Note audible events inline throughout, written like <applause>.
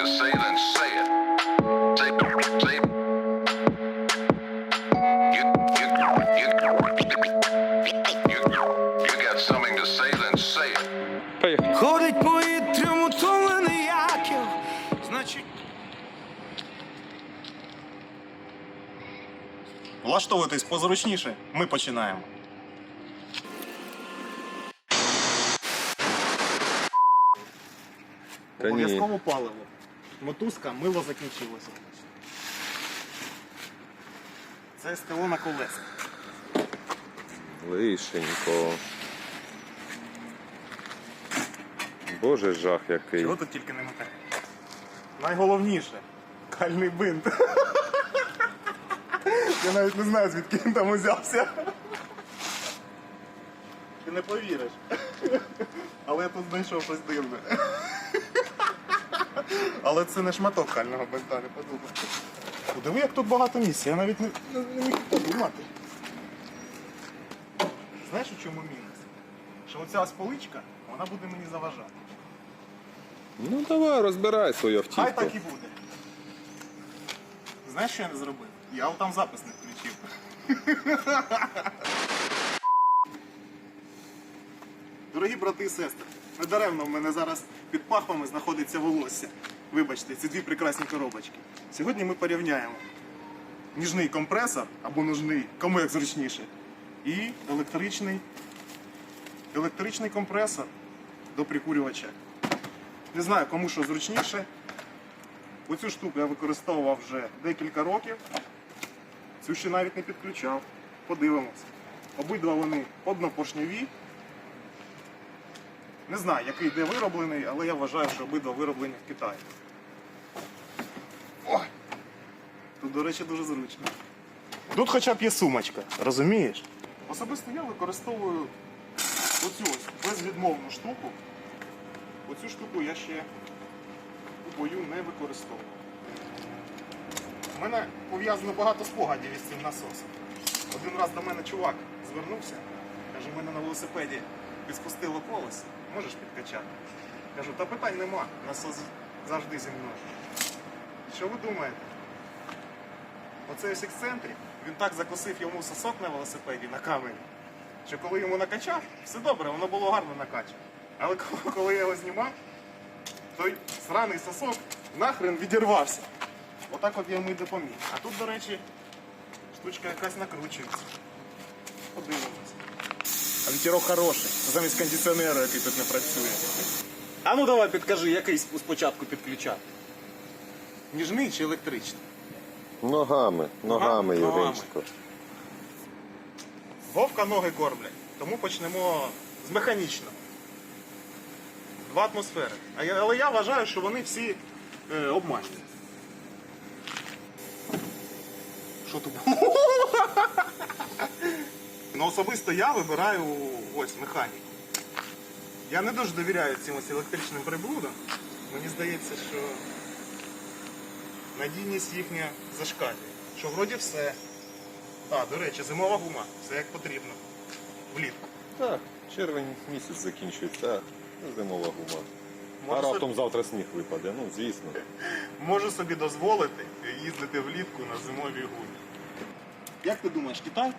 to say, then say it. Say, say. You, you, you, you, you got something to say, then say it. Ходить повітрям утомлений яків, значить. Влаштовуйтесь позручніше, ми починаємо. Та ні. Обов'язково паливо. Мотузка, мило закінчилося. Це СТО на колесах. Лишенько. Боже жах який. Чого тут тільки не мотає? Найголовніше кальний бинт. <laughs> Я навіть не знаю, звідки він там узявся. Ти не повіриш. Але я тут знайшов щось дивне. Але це не шматок кального бинта, не подумай. Подиви, як тут багато місця, я навіть не, не, не міг подумати. Знаєш, у чому мінус? Що оця ось поличка, вона буде мені заважати. Ну давай, розбирай свою Хай автівку. так і буде. Знаєш, що я не зробив? Я там запис не включив. Дорогі брати і сестри, недаремно в мене зараз під пахвами знаходиться волосся. Вибачте, ці дві прекрасні коробочки. Сьогодні ми порівняємо ніжний компресор або нужний, кому як зручніше, і електричний, електричний компресор до прикурювача. Не знаю, кому що зручніше. Оцю штуку я використовував вже декілька років. Цю ще навіть не підключав. Подивимось. Обидва вони однопоршньові. Не знаю, який де вироблений, але я вважаю, що обидва вироблені в Китаї. Ой! Тут, до речі, дуже зручно. Тут хоча б є сумочка, розумієш? Особисто я використовую оцю ось безвідмовну штуку. Оцю штуку я ще у бою не використовував. У мене пов'язано багато спогадів із цим насосом. Один раз до мене чувак звернувся, каже, в мене на велосипеді підспустило колесо, можеш підкачати? Кажу, та питань нема, насос завжди зі мною. Що ви думаєте? Оцей ось ексцентрик, він так закосив йому сосок на велосипеді на камері, що коли йому накачав, все добре, воно було гарно накачано. Але <laughs> коли- я його знімав, той сраний сосок нахрен відірвався. Отак от я йому і допоміг. А тут, до речі, штучка якась накручується. Подивимось. А вітерок хороший, замість кондиціонера, який тут не працює. А ну давай підкажи, який спочатку підключати. Ніжний чи електричний? Ногами, ногами. Євгенчику. Вовка ноги кормлять. Тому почнемо з механічного. Два атмосфери. Але я вважаю, що вони всі е, обманні. Що тут? <laughs> ну особисто я вибираю ось механіку. Я не дуже довіряю цим ось електричним приблудам. Мені здається, що надійність їхня зашкалює. Що вроді все. А, до речі, зимова гума. Все як потрібно. Влітку. Так, червень місяць закінчується, а зимова гума. А раптом завтра сніг випаде, ну звісно. Можу собі дозволити їздити влітку на зимовій гумі. Як ти думаєш, Китай?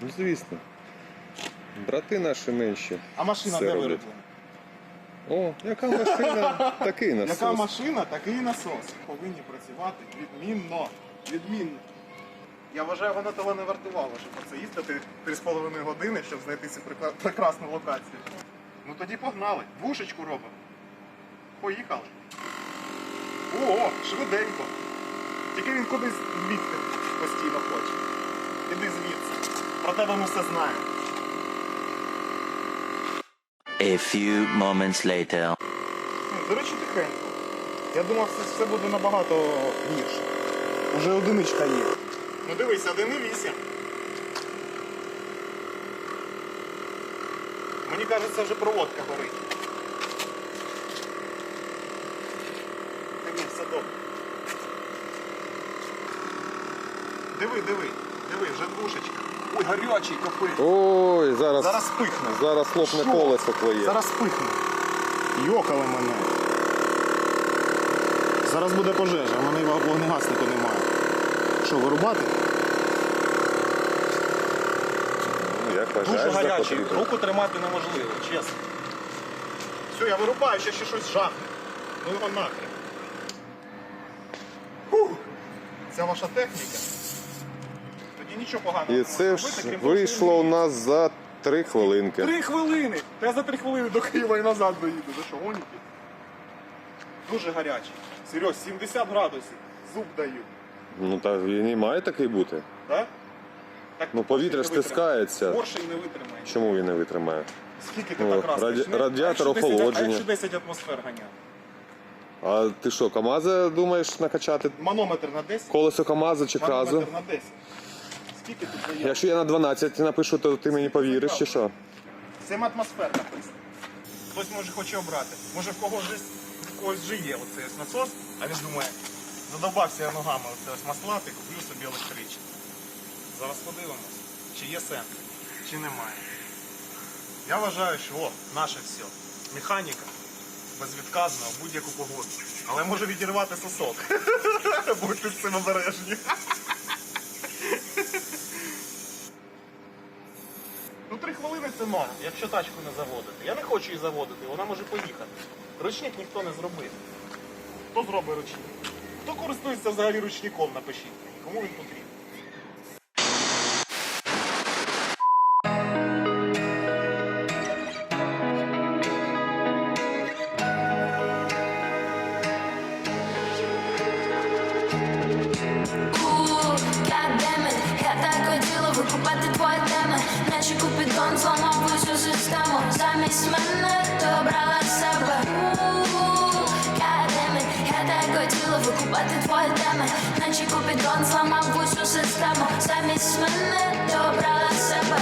Ну звісно. Брати наші менші. А машина Все де роблять. вироблена? О, яка машина, <laughs> такий насос. Яка машина, такий насос. Повинні працювати відмінно. Відмінно. Я вважаю, воно того не вартувало, щоб це їздити 3,5 години, щоб знайти цю прекра- прекрасну локацію. Ну тоді погнали. Двушечку робимо. Поїхали. О, швиденько. Тільки він кудись бігти постійно хоче. Іди звідси. Про тебе ми все знаємо. A few moments later. До речі, тихенько. Я думав, це все буде набагато гірше. Уже одиничка є. Ну дивись, 1,8. Мені кажеться, вже проводка горить. Ні, все добре. Диви, диви, диви, вже двушечка. Ой, гарячий капець. Ой, зараз, Зараз спихне. зараз хлопне Що? колесо твоє. Зараз спихне. Йокали мене. Зараз буде пожежа, а в мене вогнегаснику немає. Що, вирубати? Ну, як Дуже вважаєш за гарячий, потрібне? руку тримати неможливо, чесно. Все, я вирубаю, ще, ще щось жахне. Ну його нахрен. Фух. Це ваша техніка. Тоді нічого поганого. І це ж вийшло у нас за три хвилинки. Три хвилини! Та я за три хвилини до Києва і назад доїду. Ви що, гоніте? Дуже гарячий. Серйоз, 70 градусів. Зуб даю. Ну та він і має такий бути. Так? Так Ну повітря ж поршень не витримає. стискається. Поршень не витримає. Чому він не витримає? Скільки ти Ну, так раз раді- радіатор А охолодження. А якщо 10 атмосфер ганяти? А ти що, КАМАЗа думаєш накачати? Манометр на 10? Колесо КАМАЗа чи кразу? Манометр на 10. Скільки тут заяв? Якщо я на 12 напишу, то ти мені повіриш чи що? 7 атмосфер написано. Хтось може хоче обрати. Може в когось же, в когось же є оцей ось насос, а він думає, задовбався я ногами оце ось маслати, куплю собі електричний. Зараз подивимось, чи є сенс, чи немає. Я вважаю, що о, наше все. Механіка безвідказна в будь-яку погоду. Але може відірвати сосок. <laughs> Будьте з цим обережні. Ну, норм, якщо тачку не заводити. Я не хочу її заводити, вона може поїхати. Ручник ніхто не зробив. Хто зробить ручник? Хто користується взагалі ручником, напишіть. Кому він потрібен? Теми Наче купідон зламав усю систему. Замість мене добрала обрала себе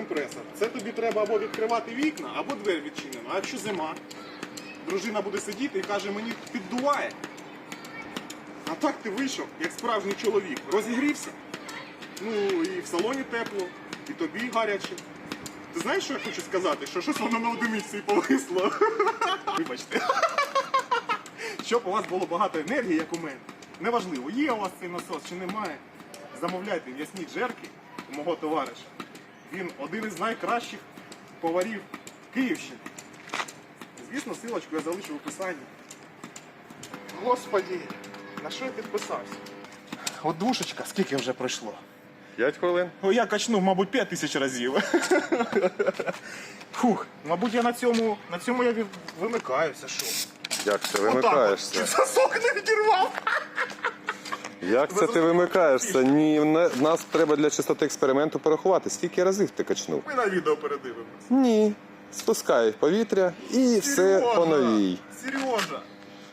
компресор, це тобі треба або відкривати вікна, або двері відчинено. А якщо зима, дружина буде сидіти і каже, мені піддуває. А так ти вийшов, як справжній чоловік, розігрівся. Ну і в салоні тепло, і тобі гаряче. Ти знаєш, що я хочу сказати? Що щось воно на одиниці повисло. <laughs> Вибачте. <laughs> Щоб у вас було багато енергії, як у мене. Неважливо, є у вас цей насос чи немає. Замовляйте м'ясні джерки у мого товариша. Він один із найкращих поварів Київщини. Звісно, силочку я залишу в описанні. Господі, на що я підписався? От душечка, скільки вже пройшло? 5 хвилин? О, я качнув, мабуть, 5 тисяч разів. <laughs> Фух, мабуть, я на цьому, на цьому я вимикаюся, що? Як Отак от. вимикаєшся? Чи сосок не відірвав? Як це ти вимикаєшся? Ні, нас треба для чистоти експерименту порахувати. Скільки разів ти качнув? Ми на відео передивимось. Ні. Спускай повітря і все по новій. Сережа,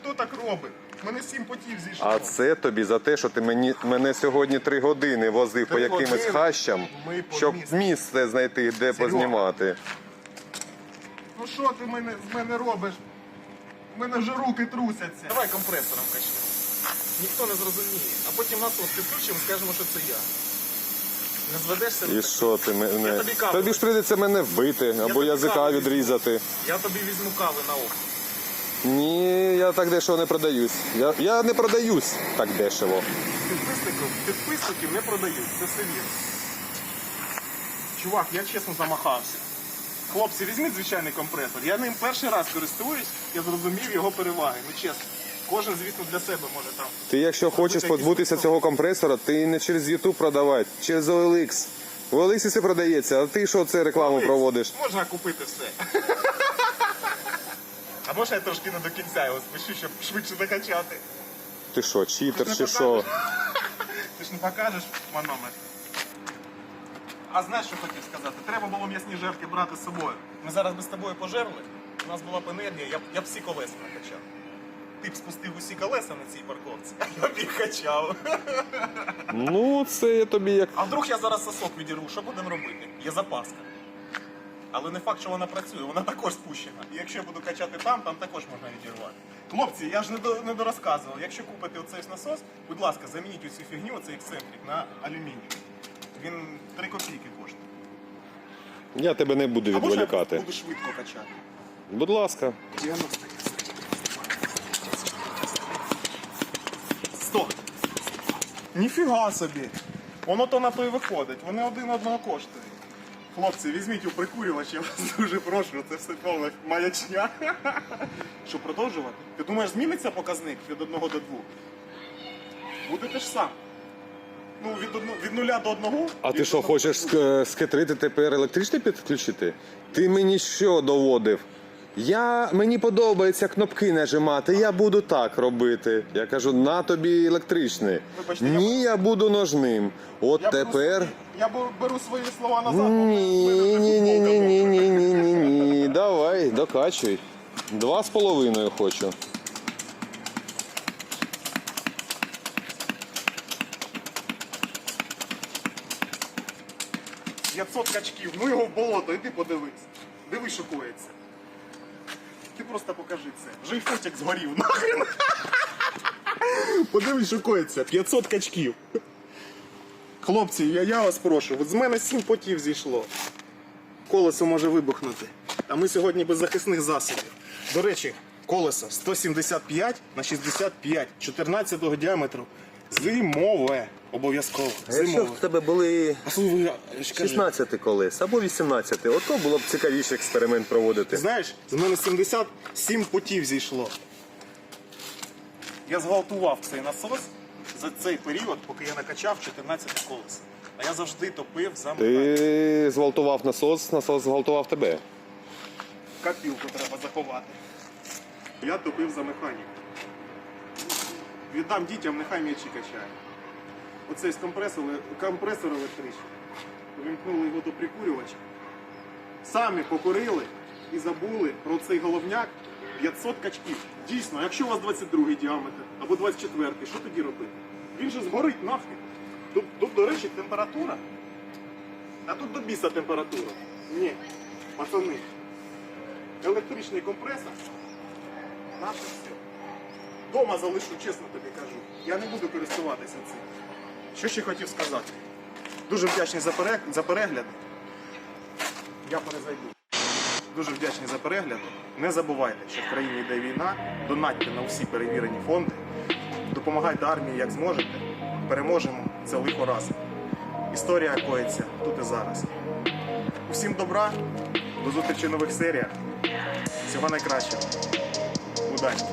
хто так робить? Мене сім потів зійшло. А це тобі за те, що ти мені мене сьогодні три години возив по Три якимось години хащам, ми по щоб місту. місце знайти, де познімати. Ну що ти мене, з мене робиш? У мене вже руки трусяться. Давай компресором качнемо. Ніхто не зрозуміє. А потім насос підключимо і скажемо, що це я. Не зведешся? І що ти мене? Я тобі каву. Тобі ж прийдеться мене вбити або тобі язика каву відрізати. Я тобі візьму кави на око. Ні, я так дешево не продаюсь. Я, я не продаюсь так дешево. Підписників, підписників не продають, це все вірно. Чувак, я чесно замахався. Хлопці, візьміть звичайний компресор. Я ним перший раз користуюсь, я зрозумів його переваги. Ну чесно. Кожен, звісно, для себе може там. Ти якщо хочеш якісь позбутися цього компресора, ти не через YouTube продавай, через OLX. В OLX все продається, а ти що це рекламу проводиш? Можна купити все. А може я трошки не до кінця його спишу, щоб швидше закачати. Ти що, читер чи що? Ти ж не покажеш манометр. А знаєш, що хотів сказати? Треба було м'ясні жертви брати з собою. Ми зараз би з тобою пожерли, у нас була б енергія, я б, я б всі колеса накачав. Ти б спустив усі колеса на цій парковці, а я б їх качав. Ну, це я тобі як. А вдруг я зараз сосок відірву, що будемо робити? Є запаска. Але не факт, що вона працює, вона також спущена. І якщо я буду качати там, там також можна відірвати. Хлопці, я ж не, до, не дорозказував. Якщо купите оцей насос, будь ласка, замініть усю фігню, оцей ексцентрик на алюміній. Він 3 копійки коштує. Я тебе не буду А може я відволікати. буду швидко качати? Будь ласка. 90. Ніфіга собі. Воно то на то і виходить. Вони один одного коштують. Хлопці, візьміть у прикурювач, я вас дуже прошу, це все повна маячня. Що продовжувати? Ти думаєш, зміниться показник від 1 до 2? Буде те ж саме. Ну, від, одно, від нуля до одного. А ти що, хочеш ск- скитрити тепер електричний підключити? Ти мені що доводив? Я, мені подобається кнопки нажимати, я буду так робити. Я кажу, на тобі електричний. Вибачте, Ні, я буду ножним. От Я тепер. я беру- свої слова назад. Ні, ні, ні, ні, ні, ні, ні, ні, ні. Давай, докачуй. Два з половиною хочу. — 500 качків, ну його в болото, іди подивись. Дивись, що коїться. Ти просто покажи це. Вже й фотик згорів, нахрен. <laughs> Подивись, що коїться. 500 качків. Хлопці, я, я вас прошу, от з мене 7 потів зійшло. Колесо може вибухнути. А ми сьогодні без захисних засобів. До речі, колесо 175 на 65, 14 діаметру. Зимове. Обов'язково. Зимове. тебе були А слухай, скажи, 16 колес або 18, ото було б цікавіше експеримент проводити. знаєш, з мене 77 путів зійшло. Я зґвалтував цей насос за цей період, поки я накачав 14 колес. А я завжди топив за механіку. Ти зґвалтував насос, насос зґвалтував тебе. Копілку треба заховати. Я топив за механіку. Віддам дітям, нехай м'ячі качає. Оцей компресор, компресор електричний. Вимкнули його до прикурювача. Самі покурили і забули про цей головняк 500 качків. Дійсно, якщо у вас 22 діаметр або 24, що тоді робити? Він же згорить нафиг. Тут, тут, до речі, температура. А тут до біса температура. Ні, пацани. Електричний компресор. Наше все. Дома залишу, чесно тобі кажу. Я не буду користуватися цим. Що ще хотів сказати? Дуже вдячний за, перег... за перегляд. Я перезайду. Дуже вдячний за перегляд. Не забувайте, що в країні йде війна. Донатьте на всі перевірені фонди. Допомагайте армії як зможете. Переможемо це лихо разом. Історія коїться тут і зараз. Усім добра, до зустрічі в нових серіях. Всього найкращого. Удачі!